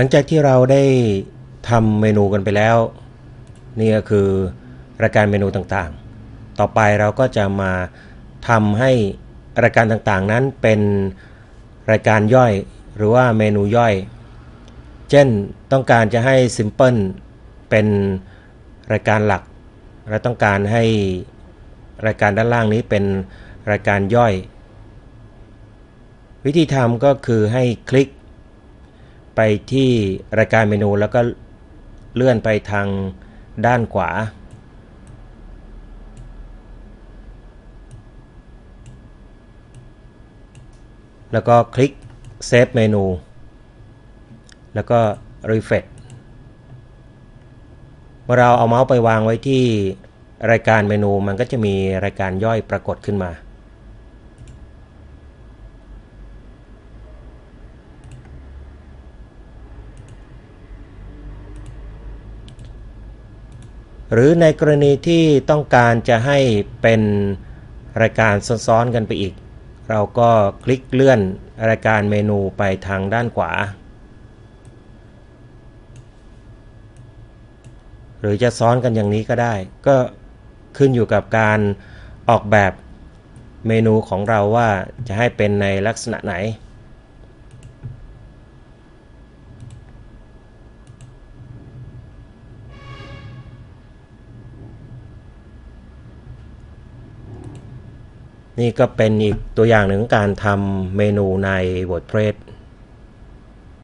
หลังจากที่เราได้ทำเมนูกันไปแล้ว นี่ก็คือรายการเมนูต่างๆ ต่อไปเราก็จะมาทำให้รายการต่างๆนั้นเป็นรายการย่อยหรือว่าเมนูย่อย เช่นต้องการจะให้ Simple เป็นรายการหลัก และต้องการให้รายการด้านล่างนี้เป็นรายการย่อย วิธีทำก็คือให้คลิก ไปที่รายการเมนูแล้วก็เลื่อนไปทางด้านขวา แล้วก็คลิก Save เมนู แล้วก็ Refresh เมื่อเราเอาเมาส์ไปวางไว้ที่รายการเมนูมันก็จะมีรายการย่อยปรากฏขึ้นมา หรือในกรณีที่ต้องการจะให้เป็นรายการซ้อนๆกันไปอีก เราก็คลิกเลื่อนรายการเมนูไปทางด้านขวา หรือจะซ้อนกันอย่างนี้ก็ได้ ก็ขึ้นอยู่กับการออกแบบเมนูของเราว่าจะให้เป็นในลักษณะไหน นี่ก็เป็นอีกตัวอย่างหนึ่งของการทำเมนูใน WordPress